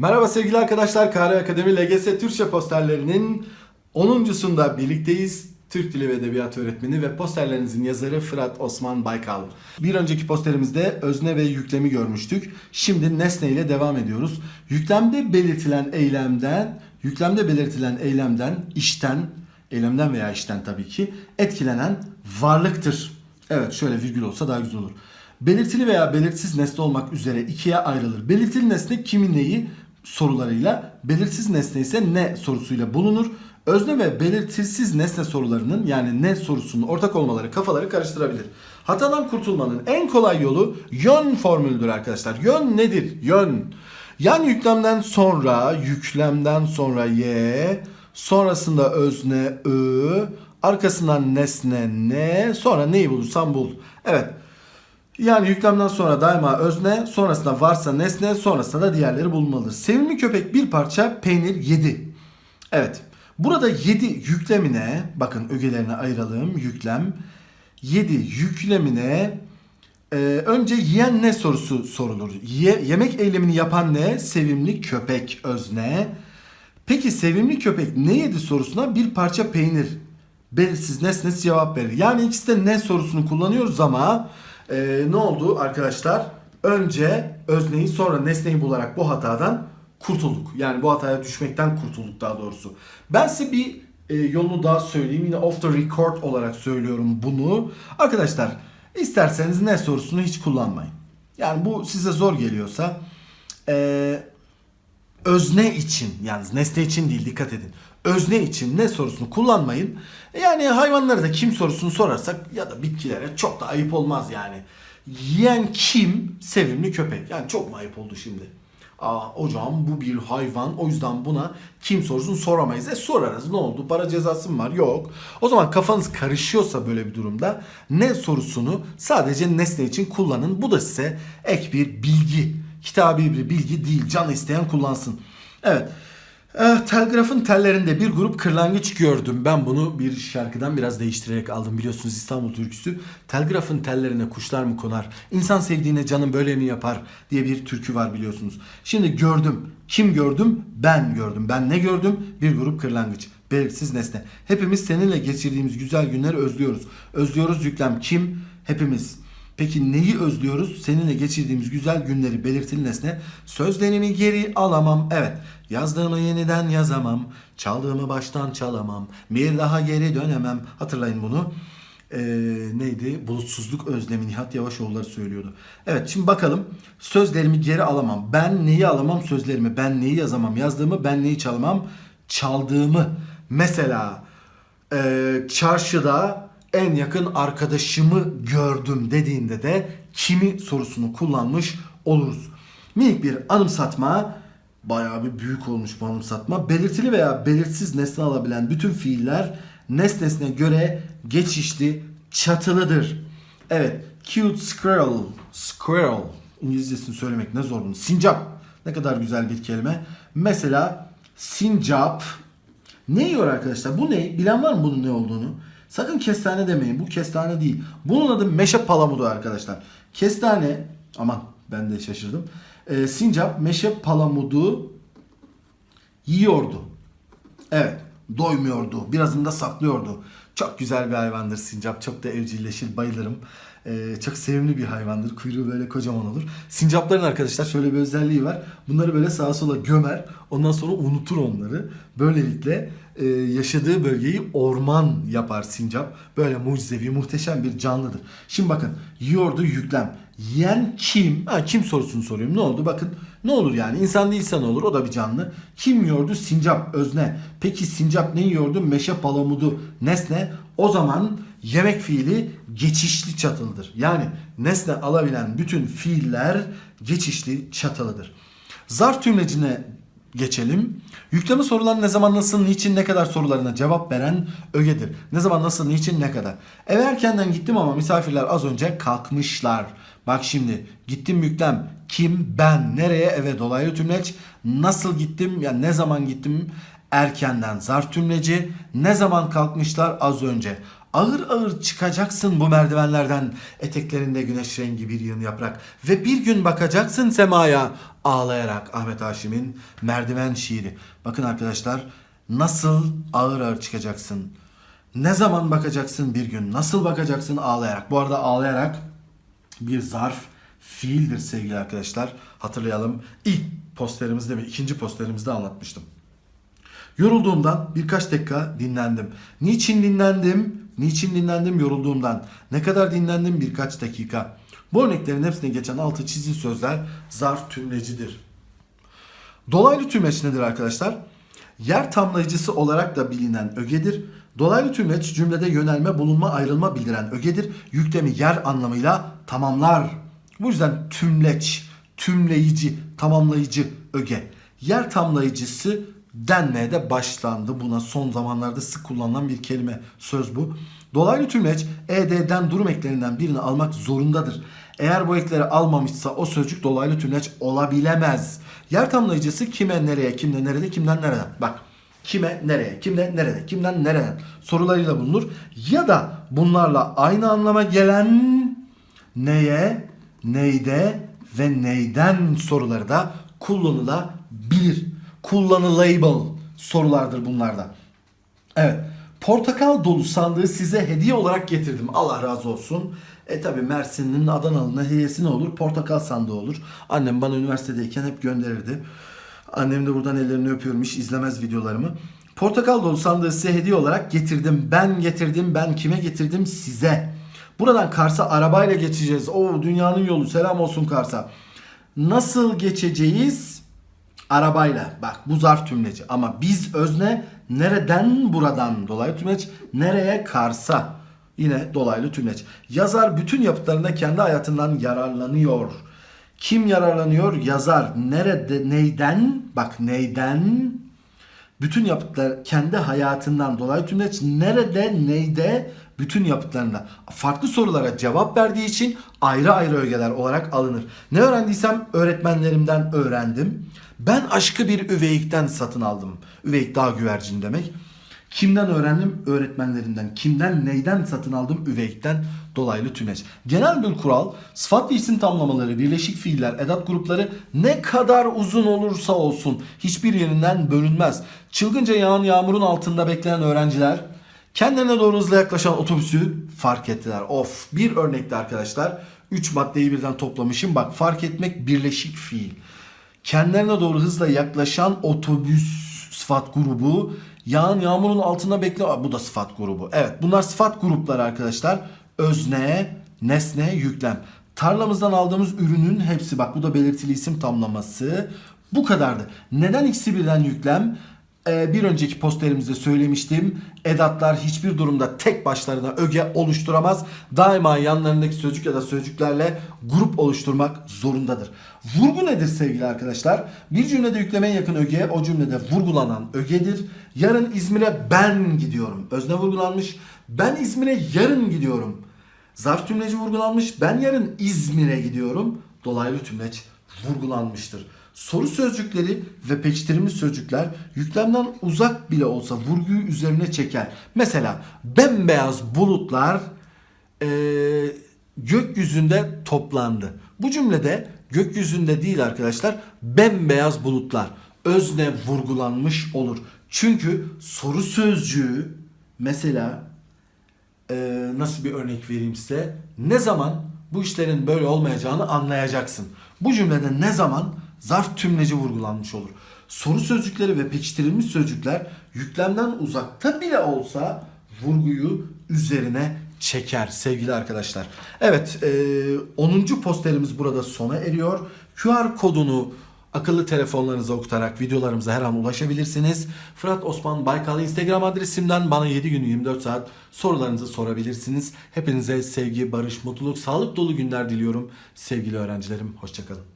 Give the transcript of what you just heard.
Merhaba sevgili arkadaşlar. KR Akademi LGS Türkçe posterlerinin 10.sunda birlikteyiz. Türk Dili ve Edebiyatı öğretmeni ve posterlerinizin yazarı Fırat Osman Baykal. Bir önceki posterimizde özne ve yüklemi görmüştük. Şimdi nesne ile devam ediyoruz. Yüklemde belirtilen eylemden, yüklemde belirtilen eylemden, işten, eylemden veya işten tabii ki etkilenen varlıktır. Evet şöyle virgül olsa daha güzel olur. Belirtili veya belirsiz nesne olmak üzere ikiye ayrılır. Belirtili nesne kimi neyi sorularıyla, belirsiz nesne ise ne sorusuyla bulunur. Özne ve belirtisiz nesne sorularının yani ne sorusunun ortak olmaları kafaları karıştırabilir. Hatadan kurtulmanın en kolay yolu yön formülüdür arkadaşlar. Yön nedir? Yön. Yan yüklemden sonra, yüklemden sonra y, sonrasında özne ö, arkasından nesne ne, sonra neyi bulursan bul. Evet. Yani yüklemden sonra daima özne, sonrasında varsa nesne, sonrasında da diğerleri bulunmalıdır. Sevimli köpek bir parça peynir yedi. Evet. Burada 7 yüklemine, bakın ögelerine ayıralım. Yüklem. 7 yüklemine e, önce yiyen ne sorusu sorulur. Ye, yemek eylemini yapan ne? Sevimli köpek özne. Peki sevimli köpek ne yedi sorusuna bir parça peynir. Belirsiz nesnesi cevap verir. Yani ikisi de ne sorusunu kullanıyoruz ama e, ne oldu arkadaşlar? Önce özneyi sonra nesneyi bularak bu hatadan kurtulduk. Yani bu hataya düşmekten kurtulduk daha doğrusu. Ben size bir e, yolunu daha söyleyeyim. Yine off the record olarak söylüyorum bunu. Arkadaşlar isterseniz ne sorusunu hiç kullanmayın. Yani bu size zor geliyorsa e, özne için yalnız nesne için değil dikkat edin. Özne için ne sorusunu kullanmayın. Yani hayvanlara da kim sorusunu sorarsak ya da bitkilere çok da ayıp olmaz yani. Yiyen kim? Sevimli köpek. Yani çok mu ayıp oldu şimdi? Aa hocam bu bir hayvan o yüzden buna kim sorusunu soramayız. E sorarız ne oldu para cezası mı var? Yok. O zaman kafanız karışıyorsa böyle bir durumda ne sorusunu sadece nesne için kullanın. Bu da size ek bir bilgi. Kitabi bir bilgi değil. Can isteyen kullansın. Evet. Eh, telgrafın tellerinde bir grup kırlangıç gördüm. Ben bunu bir şarkıdan biraz değiştirerek aldım. Biliyorsunuz İstanbul türküsü. Telgrafın tellerine kuşlar mı konar? İnsan sevdiğine canım böyle mi yapar? diye bir türkü var biliyorsunuz. Şimdi gördüm. Kim gördüm? Ben gördüm. Ben ne gördüm? Bir grup kırlangıç. Belirsiz nesne. Hepimiz seninle geçirdiğimiz güzel günleri özlüyoruz. Özlüyoruz yüklem kim? Hepimiz. Peki neyi özlüyoruz? Seninle geçirdiğimiz güzel günleri belirtili nesne. Sözlerimi geri alamam. Evet. Yazdığımı yeniden yazamam. Çaldığımı baştan çalamam. Bir daha geri dönemem. Hatırlayın bunu. Ee, neydi? Bulutsuzluk özlemi Nihat Yavaşoğulları söylüyordu. Evet şimdi bakalım. Sözlerimi geri alamam. Ben neyi alamam? Sözlerimi. Ben neyi yazamam? Yazdığımı. Ben neyi çalamam? Çaldığımı. Mesela e, çarşıda en yakın arkadaşımı gördüm dediğinde de kimi sorusunu kullanmış oluruz. Minik bir anımsatma bayağı bir büyük olmuş bu anımsatma. Belirtili veya belirsiz nesne alabilen bütün fiiller nesnesine göre geçişli çatılıdır. Evet, cute squirrel, squirrel İngilizcesini söylemek ne zor bunu. Sincap ne kadar güzel bir kelime. Mesela sincap ne yiyor arkadaşlar? Bu ne? Bilen var mı bunun ne olduğunu? Sakın kestane demeyin. Bu kestane değil. Bunun adı meşe palamudu arkadaşlar. Kestane aman ben de şaşırdım. Ee, sincap meşe palamudu yiyordu. Evet. Doymuyordu. Birazını da saklıyordu. Çok güzel bir hayvandır sincap. Çok da evcilleşir. Bayılırım. Ee, çok sevimli bir hayvandır. Kuyruğu böyle kocaman olur. Sincapların arkadaşlar şöyle bir özelliği var. Bunları böyle sağa sola gömer. Ondan sonra unutur onları. Böylelikle e, yaşadığı bölgeyi orman yapar sincap. Böyle mucizevi, muhteşem bir canlıdır. Şimdi bakın yiyordu yüklem. Yiyen kim? Ha, kim sorusunu soruyorum. Ne oldu? Bakın ne olur yani? İnsan değilse ne olur? O da bir canlı. Kim yiyordu? Sincap, özne. Peki sincap ne yiyordu? Meşe palamudu, nesne. O zaman yemek fiili geçişli çatılıdır. Yani nesne alabilen bütün fiiller geçişli çatılıdır. Zarf tümlecine geçelim. Yükleme sorulan ne zaman nasıl niçin ne kadar sorularına cevap veren ögedir. Ne zaman nasıl niçin ne kadar. Eve erkenden gittim ama misafirler az önce kalkmışlar. Bak şimdi gittim yüklem kim ben nereye eve dolaylı tümleç nasıl gittim ya ne zaman gittim erkenden zarf tümleci ne zaman kalkmışlar az önce. Ağır ağır çıkacaksın bu merdivenlerden. Eteklerinde güneş rengi bir yığın yaprak. Ve bir gün bakacaksın semaya ağlayarak Ahmet Haşim'in merdiven şiiri. Bakın arkadaşlar nasıl ağır ağır çıkacaksın. Ne zaman bakacaksın bir gün? Nasıl bakacaksın ağlayarak? Bu arada ağlayarak bir zarf fiildir sevgili arkadaşlar. Hatırlayalım. İlk posterimizde mi? ikinci posterimizde anlatmıştım. Yorulduğumdan birkaç dakika dinlendim. Niçin dinlendim? Niçin dinlendim yorulduğumdan? Ne kadar dinlendim? Birkaç dakika. Bu örneklerin hepsine geçen altı çizili sözler zarf tümlecidir. Dolaylı tümeç nedir arkadaşlar? Yer tamlayıcısı olarak da bilinen ögedir. Dolaylı tümeç cümlede yönelme, bulunma, ayrılma bildiren ögedir. Yüklemi yer anlamıyla tamamlar. Bu yüzden tümleç, tümleyici, tamamlayıcı öge. Yer tamlayıcısı denmeye de başlandı. Buna son zamanlarda sık kullanılan bir kelime, söz bu. Dolaylı tümleç ED'den durum eklerinden birini almak zorundadır. Eğer bu ekleri almamışsa o sözcük dolaylı tümleç olabilemez. Yer tamlayıcısı kime, nereye, kimde, nerede, kimden, nereden. Bak kime, nereye, kimde, nerede, kimden, nereden sorularıyla bulunur. Ya da bunlarla aynı anlama gelen neye, neyde ve neyden soruları da kullanılabilir. Kullanılable sorulardır bunlarda. Evet. Portakal dolu sandığı size hediye olarak getirdim. Allah razı olsun. E tabi Mersin'in Adanalı'na hediyesi ne olur? Portakal sandığı olur. Annem bana üniversitedeyken hep gönderirdi. Annem de buradan ellerini öpüyormuş izlemez videolarımı. Portakal dolu sandığı size hediye olarak getirdim. Ben getirdim. Ben kime getirdim? Size. Buradan Kars'a arabayla geçeceğiz. Oo dünyanın yolu. Selam olsun Kars'a. Nasıl geçeceğiz? Arabayla. Bak bu zarf tümleci. Ama biz özne nereden buradan dolaylı tümleç nereye Kars'a. Yine dolaylı tümleç. Yazar bütün yapıtlarında kendi hayatından yararlanıyor. Kim yararlanıyor? Yazar. Nerede, neyden? Bak neyden? Bütün yapıtlar kendi hayatından dolayı tümleç nerede, neyde, bütün yapıtlarında. Farklı sorulara cevap verdiği için ayrı ayrı ögeler olarak alınır. Ne öğrendiysem öğretmenlerimden öğrendim. Ben aşkı bir üveyikten satın aldım. Üveyik dağ güvercin demek. Kimden öğrendim? Öğretmenlerimden. Kimden, neyden satın aldım? Üveyikten dolaylı tümeç. Genel bir kural sıfat ve isim tamlamaları, birleşik fiiller, edat grupları ne kadar uzun olursa olsun hiçbir yerinden bölünmez. Çılgınca yağan yağmurun altında bekleyen öğrenciler kendilerine doğru hızla yaklaşan otobüsü fark ettiler. Of bir örnekte arkadaşlar 3 maddeyi birden toplamışım. Bak fark etmek birleşik fiil. Kendilerine doğru hızla yaklaşan otobüs sıfat grubu Yağan yağmurun altında bekle. Bu da sıfat grubu. Evet bunlar sıfat grupları arkadaşlar. Özne, nesne, yüklem. Tarlamızdan aldığımız ürünün hepsi bak bu da belirtili isim tamlaması. Bu kadardı. Neden ikisi birden yüklem? Ee, bir önceki posterimizde söylemiştim. Edatlar hiçbir durumda tek başlarına öge oluşturamaz. Daima yanlarındaki sözcük ya da sözcüklerle grup oluşturmak zorundadır. Vurgu nedir sevgili arkadaşlar? Bir cümlede yüklemeye yakın öge o cümlede vurgulanan ögedir. Yarın İzmir'e ben gidiyorum. Özne vurgulanmış. Ben İzmir'e yarın gidiyorum. Zarf tümleci vurgulanmış. Ben yarın İzmir'e gidiyorum. Dolaylı tümleç vurgulanmıştır. Soru sözcükleri ve pekiştirilmiş sözcükler yüklemden uzak bile olsa vurguyu üzerine çeker. Mesela bembeyaz bulutlar e, gökyüzünde toplandı. Bu cümlede gökyüzünde değil arkadaşlar bembeyaz bulutlar özne vurgulanmış olur. Çünkü soru sözcüğü mesela e, nasıl bir örnek vereyim size? Ne zaman bu işlerin böyle olmayacağını anlayacaksın. Bu cümlede ne zaman zarf tümleci vurgulanmış olur. Soru sözcükleri ve pekiştirilmiş sözcükler yüklemden uzakta bile olsa vurguyu üzerine çeker sevgili arkadaşlar. Evet e, 10. posterimiz burada sona eriyor. QR kodunu akıllı telefonlarınıza okutarak videolarımıza her an ulaşabilirsiniz. Fırat Osman Baykal Instagram adresimden bana 7 gün 24 saat sorularınızı sorabilirsiniz. Hepinize sevgi, barış, mutluluk, sağlık dolu günler diliyorum. Sevgili öğrencilerim hoşçakalın.